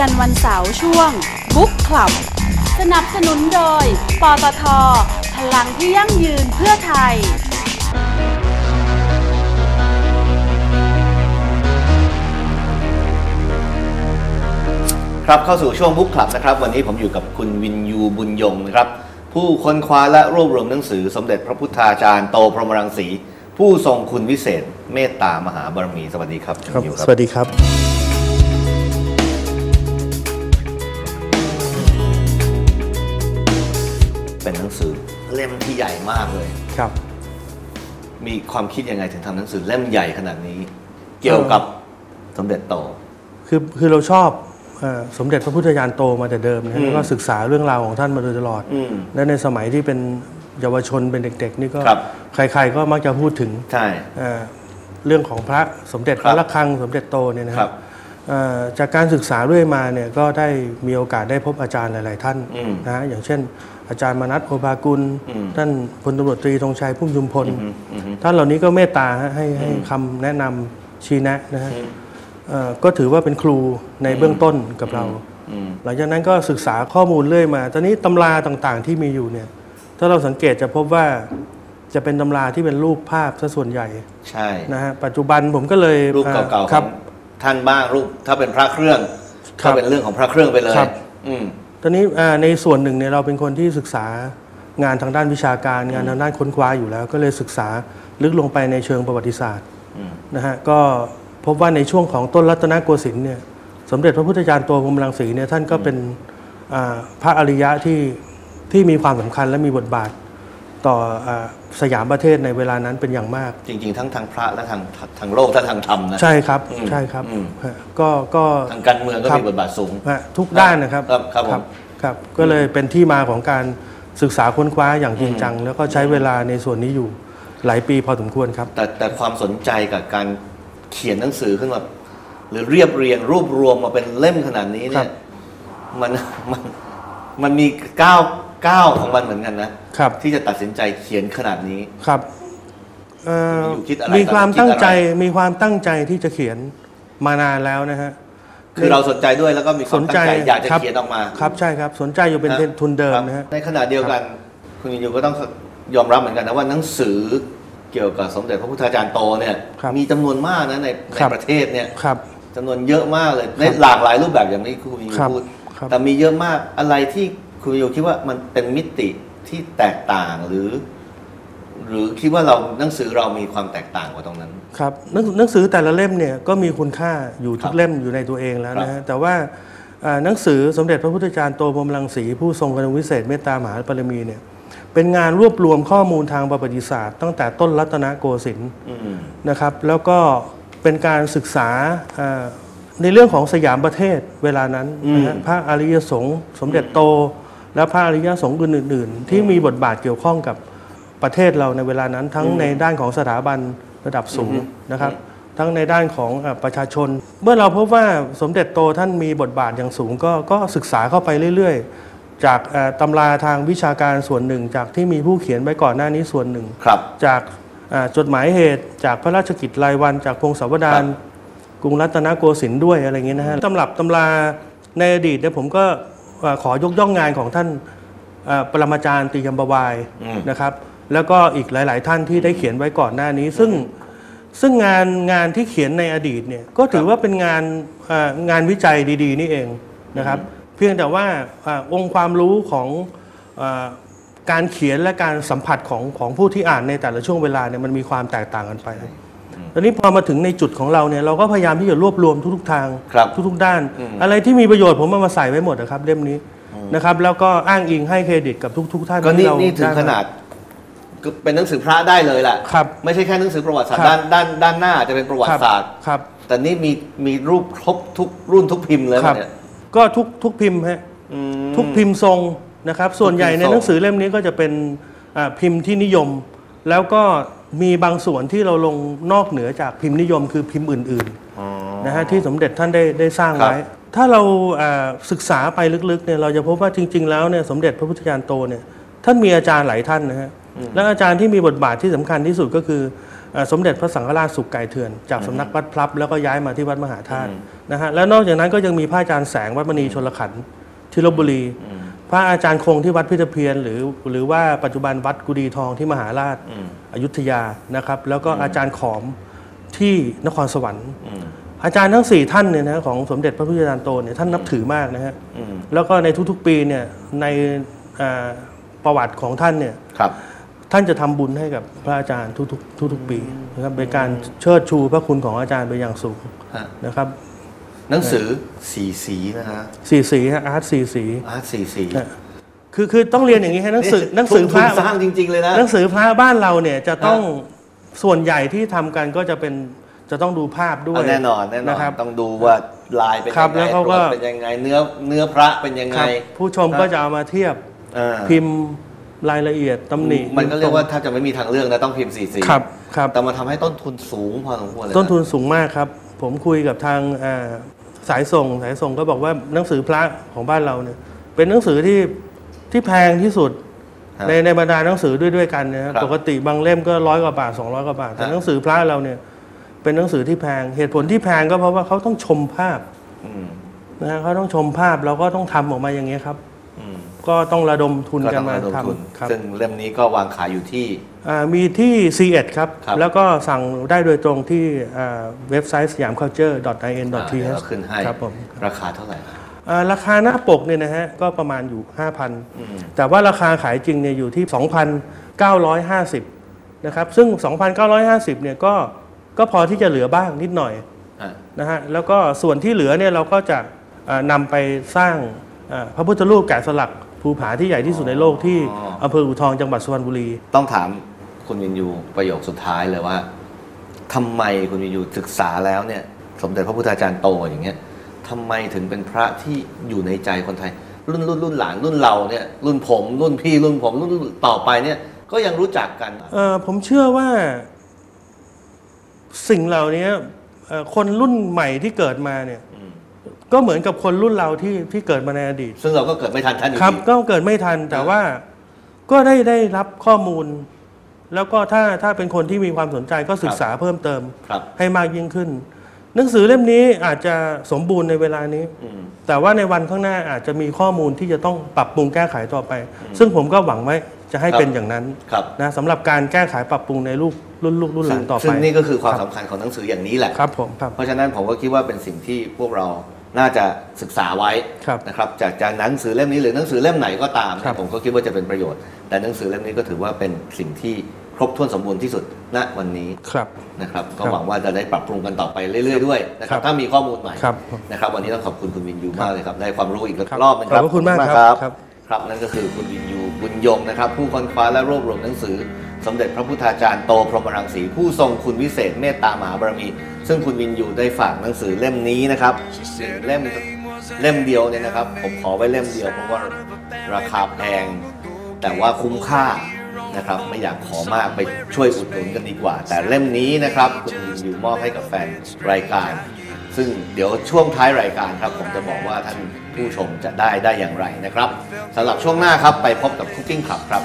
กันวันเสาร์ช่วงบุ๊กคลับ สนับสนุนโดย ปตท พลังที่ยั่งยืนเพื่อไทย ครับเข้าสู่ช่วงบุ๊กคลับนะครับ วันนี้ผมอยู่กับคุณวินยูบุญยงนะครับ ผู้ค้นคว้าและรวบรวมหนังสือ สมเด็จพระพุทธาจารย์โตพรหมรังสี ผู้ทรงคุณวิเศษ เมตตามหาบารมี สวัสดีครับครับณยูสวัสดีครับ เป็นหนังสือเล่มที่ใหญ่มากเลย ครับ มีความคิดยังไงถึงทำหนังสือเล่มใหญ่ขนาดนี้ เกี่ยวกับสมเด็จโต คือคือเราชอบเอ่อสมเด็จพระพุทธญาณโตมาแต่เดิมนะอืมแล้วก็ศึกษาเรื่องราวของท่านมาโดยตลอด อืมและในสมัยที่เป็นเยาวชนเป็นเด็ก ๆ นี่ก็ครับ ใคร ๆ ก็มักจะพูดถึงใช่ เอ่อเรื่องของพระสมเด็จคพรับระระฆังสมเด็จโตเนี่ยนะคครัรับบเอ่อ จากการศึกษาเรื่อยมาเนี่ยก็ได้มีโอกาสได้พบอาจารย์หลาย ๆ ท่านอืมนะฮะอย่างเช่น อาจารย์มนัสโอภากุลอืมท่านพลตำรวจตรีธงชัยพุ่มยุมพลอืมอืมท่านเหล่านี้ก็เมตตาฮะให้ให้คำแนะนำชี้แนะนะฮะอืมเอ่อก็ถือว่าเป็นครูในเบื้องต้นกับเราอืมหลังจากนั้นก็ศึกษาข้อมูลเรื่อยมา ตอนนี้ตำราต่างๆที่มีอยู่เนี่ยถ้าเราสังเกตจะพบว่าจะเป็นตำราที่เป็นรูปภาพซะส่วนใหญ่ ใช่นะฮะปัจจุบันผมก็เลยรูปเก่าๆขครัอบง ท่านบ้างรูป ถ้าเป็นพระเครื่องครัก็บเป็นเรื่องของพระเครื่องไปเลยครับ อืม ตอนนี้อ่าในส่วนหนึ่งเนี่ยเราเป็นคนที่ศึกษางานทางด้านวิชาการ งานทางด้านค้นคว้าอยู่แล้ว ก็เลยศึกษาลึกลงไปในเชิงประวัติศาสตร์อืม นะฮะก็พบว่าในช่วงของต้นรัตนโกสินทร์เนี่ยสมเด็จพระพุทธจารย์โตพรหมรังสีเนี่ยท่านก็เป็นอ่าพระอริยะที่ที่มีความสำคัญและมีบทบาท ต่ออาสยามประเทศในเวลานั้นเป็นอย่างมาก จริง ๆ ทั้งทางพระและทางทางโลกและทางธรรมนะใช่ครับอืมใช่ครับอืมฮะก็ก็ทางการเมืองก็ครับมีบทบาทสูงฮะทุกด้านนะครับครับครับผมครับก็เลยเป็นที่มาของการศึกษาค้นคว้าอย่างจริงจัง แล้วก็ใช้เวลาในส่วนนี้อยู่หลายปีพอสมควรครับ แต่แต่ความสนใจกับการเขียนหนังสือขึ้นมาหรือเรียบเรียงรวบรวมมาเป็นเล่มขนาดนี้ครัเนี่ยบมันมันมันมีก้าว ก้าวของมันเหมือนกันนะครับ ที่จะตัดสินใจเขียนขนาดนี้ ครับเอ่ออยู่คิดอะไรมีความคิดอะไรตั้งใจมีความตั้งใจที่จะเขียนมานานแล้วนะฮะ คือเราสนใจด้วยแล้วก็มีควาสมนตั้ใจงใจอยากจะครับเขียนออกมาครับใช่ครับ สนใจอยู่เป็นนะทุนเดิมครับนะฮะ ในขณะเดียวกัน คุณยินยูก็ต้องยอมรับเหมือนกันนะว่าหนังสือเกี่ยวกับสมเด็จพระพุทธาจารย์โตเนี่ยครับมีจำนวนมากนะในในครับ ประเทศเนี่ยครับ จำนวนเยอะมากเลยในหลากหลายรูปแบบอย่างที่คุณยินยูครับพูดครับ แต่มีเยอะมากอะไรที่ คุณยินยูคิดว่ามันเป็นมิติที่แตกต่างหรือ หรือคิดว่าเราหนังสือเรามีความแตกต่างกว่าตรงนั้น ครับหนังหนังสือแต่ละเล่มเนี่ยก็มีคุณค่าอยู่ทุครักบเล่มอยู่ในตัวเองแล้วครันะบฮะแต่ว่าอ่าหนังสือสมเด็จพระพุทธจารย์โตพรหมรังสี ผู้ทรงคุณวิเศษเมตตามหาปรมีเนี่ยเป็นงานรวบรวมข้อมูลทางประวัติศาสตร์ ตั้งแต่ต้นรัตนโกสินทร์ อืม นะครับแล้วก็เป็นการศึกษาอ่าในเรื่องของสยามประเทศเวลานั้นนะฮะพระอริยสงฆ์สมเด็จโต และพระอริยสงฆ์อื่นๆ ที่มีบทบาทเกี่ยวข้องกับประเทศเราในเวลานั้น ทั้งในด้านของสถาบันระดับสูงนะครับ ทั้งในด้านของอะประชาชน เมื่อเราพบว่าสมเด็จโตท่านมีบทบาทอย่างสูงก็ก็ศึกษาเข้าไปเรื่อยๆ จากอะตำราทางวิชาการส่วนหนึ่ง จากที่มีผู้เขียนไว้ก่อนหน้านี้ส่วนหนึ่งครับจากอ่าจดหมายเหตุจากพระราชกิจรายวันจากพงศาวดารครับกรุงรัตนโกสินทร์ด้วยอะไรอย่างเงี้ยนะฮะตำรับตำราในอดีตเนี่ยผมก็อ่า ขอยกย่องงานของท่านอ่าปรมาจารย์ตียมบวายอืมนะครับ แล้วก็อีกหลาย ๆ ท่านที่ได้เขียนไว้ก่อนหน้านี้ ซึ่งซึ่งงานงานที่เขียนในอดีตเนี่ยก็ถือว่าเป็นงานอ่างานวิจัยดี ๆ นี่เองนะครับ เพียงแต่ว่าอาองค์ความรู้ของอาการเขียนและการสัมผัสของของผู้ที่อ่านในแต่ละช่วงเวลาเนี่ยมันมีความแตกต่างกันไป ตอนนี้พอมาถึงในจุดของเราเนี่ยเราก็พยายามที่จะรวบรวมทุกๆทาง ครับทุกๆด้านอะไรที่มีประโยชน์ผมเอามาใส่ไว้หมดนะครับเล่มนี้นะครับ แล้วก็อ้างอิงให้เครดิตกับทุก ๆ ท่านก็นี่ที่เรานี่ถึงไขนาดก็เป็นหนังสือพระได้เลยแหละครับไม่ใช่แค่หนังสือประวัติศาสตครัร์บด้านด้านด้านหน้าจะเป็นประวัครัติบศาสตร์ ครับ แต่นี่มีมีรูปครบทุกรุ่นทุกพิมพ์เลยครับ เนี่ยก็ทุกทุกพิมพ์ฮะอืม ทุกพิมพ์ทรงนะครับ ส่วนใหญ่ในทรง หนังสือเล่มนี้ก็จะเป็นอ่าพิมพ์ที่นิยม แล้วก็ มีบางส่วนที่เราลงนอกเหนือจากพิมพ์นิยมคือพิมพ์อื่นๆนะฮะที่สมเด็จท่านได้ได้สร้างไว้ถ้าเราอ่าศึกษาไปลึกๆเนี่ยเราจะพบว่าจริง ๆ แล้วเนี่ยสมเด็จพระพุทธจารย์โตเนี่ยท่านมีอาจารย์หลายท่านนะฮะและอาจารย์ที่มีบทบาทที่สำคัญที่สุดก็คือเอ่อสมเด็จพระสังฆราชสุขไก่เถื่อน จากสำนักวัดพลับ แล้วก็ย้ายมาที่วัดมหาธาตุนะฮะแล้วนอกจากนั้นก็ยังมีพระอาจารย์แสงวัดมณีชนลขันธ์ที่ลบบุรี พระอาจารย์คงที่วัดพิทเพียรหรือหรือว่าปัจจุบันวัดกุดีทองที่มหาราชอืมอยุธยานะครับ แล้วก็อาจารย์ขอมที่นครสวรรค์อืมอาจารย์ทั้งสี่ท่านเนี่ยนะของสมเด็จพระพุทธจารย์โตเนี่ยท่านนับถือมากนะฮะอืมแล้วก็ในทุกๆปีเนี่ยในอ่าประวัติของท่านเนี่ยครับท่านจะทำบุญให้กับพระอาจารย์ทุกๆทุกๆปีนะครับเป็นการเชิดชูพระคุณของอาจารย์ไปอย่างสูงฮะนะครับ หนังสือสีสีนะฮะสีสีฮะอาร์ตสีสีอาร์ตสีสีนะคือคือต้องเรียนอย่างนี้ฮะหนังสือหนังสือพทุระนสร้างจริงๆเลยนะหนังสือพระบ้านเราเนี่ยจะต้องส่วนใหญ่ที่ทำกันก็จะเป็นจะต้องดูภาพด้วยเอาแน่นอนแน่นอนนะครับต้องดูว่าลายเป็นครัยับงไงแล้วเขาก็โปรดเป็นยังไงเนื้อเนื้อพระเป็นยังคไงรับผู้ชมก็จะเอามาเทียบอ่าพิมพ์รายละเอียดตำหนิ มันก็เรียกว่าถ้าจะไม่มีทางเลือกนะต้องพิมพ์สีสีครับครับแต่มันทำให้ต้นทุนสูงพอสมควรเลยะต้นทุนสูงมากครับ ผมคุยกับทางอ่า สายส่งสายส่งก็บอกว่าหนังสือพระของบ้านเราเนี่ย เป็นหนังสือที่ที่แพงที่สุด ฮะ ในในบรรดาหนังสือด้วยด้วยกันนะคครัรับบปกติบางเล่มก็ร้อยกว่าบาท200กว่าบาท แต่ฮะ หนังสือพระเราเนี่ย เป็นหนังสือที่แพง เหตุผลที่แพงก็เพราะว่าเขาต้องชมภาพอืมนะฮะเขาต้องชมภาพเราก็ต้องทำออกมาอย่างเงี้ยครับอืม ก็ต้องระดมทุนก็กันต้องมาระดมทุน ทำครับซึ่งเล่มนี้ก็วางขายอยู่ที่ อ่ามีที่ C1 ครับ ครับ แล้วก็สั่งได้โดยตรงที่อ่าเว็บไซต์สยาม culture in อ่าเดี๋ยว th เราขึ้นให้ครับผมราคาเท่าไหร่ครับ อ่าราคาหน้าปกเนี่ยนะฮะ ก็ประมาณอยู่ อืม 5,000 แต่ว่าราคาขายจริงเนี่ยอยู่ที่ 2,950 นะครับ ซึ่ง 2,950 เนี่ยก็ก็พอที่จะเหลือบ้างนิดหน่อย อะ นะฮะแล้วก็ส่วนที่เหลือเนี่ยเราก็จะอ่านำไปสร้างอ่า พระพุทธรูปแกะสลักภูผาที่ใหญ่ที่สุดในโลกที่อำเภออู่ทองจังหวัดสุพรรณบุรี ต้องถามคุณวินยูประโยคสุดท้ายเลยว่าทำไมคุณวินยูศึกษาแล้วเนี่ย สมเด็จพระพุทธาจารย์โตอย่างเงี้ยทำไมถึงเป็นพระที่อยู่ในใจคนไทย รุ่นรุ่นรุ่นหลานรุ่นเราเนี่ยรุ่นผมรุ่นพี่รุ่นผมรุ่นต่อไปเนี่ยก็ยังรู้จักกันเอ่อผมเชื่อว่า สิ่งเหล่านี้เอ่อคนรุ่นใหม่ที่เกิดมาเนี่ยอืม ก็เหมือนกับคนรุ่นเราที่ที่เกิดมาในอดีต ซึ่งเราก็เกิดไม่ทันท่านอยู่ครับ ดีก็เกิดไม่ทันแต่ว่าก็ได้ได้รับข้อมูล แล้วก็ถ้าถ้าเป็นคนที่มีความสนใจก็ศึกษาเพิ่มเติม ครับ ให้มากยิ่งขึ้น หนังสือเล่มนี้อาจจะสมบูรณ์ในเวลานี้ อืม แต่ว่าในวันข้างหน้าอาจจะมีข้อมูลที่จะต้องปรับปรุงแก้ไขต่อไป ซึ่งผมก็หวังไว้จะให้ครับ เป็นอย่างนั้นครับนะสำหรับการแก้ไขปรับปรุงในลูกรุ่นลูกรุ่นหลังต่อไปซึ่งนี่ก็คือความสำคัญของหนังสืออย่างนี้แหละ ครับผมครับ เพราะฉะนั้นผมก็คิดว่าเป็นสิ่งที่พวกเรา น่าจะศึกษาไว้ครับนะครับจากจากหนังสือเล่มนี้หรือหนังสือเล่มไหนก็ตามครับผมก็คิดว่าจะเป็นประโยชน์ แต่หนังสือเล่มนี้ก็ถือว่าเป็นสิ่งที่ครบถ้วนสมบูรณ์ที่สุดณวันนี้ครับนะครับ ก็ครับหวังว่าจะได้ปรับปรุงกันต่อไปเรื่อยๆด้วยนะครับครับถ้ามีข้อมูลใหม่ครับนะครับ วันนี้ต้องขอบคุณคุณวินยูครับมากเลยครับได้ความรู้อีกครับรอบหนึงครับขอบพระคุณมากขอครับ ครับนั่นก็คือคุณวินยูบุญยงนะครับ ผู้ค้นคว้าและรวบรวมหนังสือ สมเด็จพระพุทธาจารย์โตพรหมรังสีผู้ทรงคุณวิเศษเมตตามหาบารมี ซึ่งคุณวินยูได้ฝากหนังสือเล่มนี้นะครับหนึ่งเล่มเล่มเดียวเนี่ยนะครับ ผมขอไว้เล่มเดียวเพราะว่าราคาแพง แต่ว่าคุ้มค่านะครับไม่อยากขอมากไปช่วยอุดหนุนกันดีกว่า แต่เล่มนี้นะครับคุณวินยูมอบให้กับแฟนรายการ ซึ่งเดี๋ยวช่วงท้ายรายการครับ ผมจะบอกว่าท่านผู้ชมจะได้ได้อย่างไรนะครับสำหรับช่วงหน้าครับไปพบกับ Cooking Club ครับ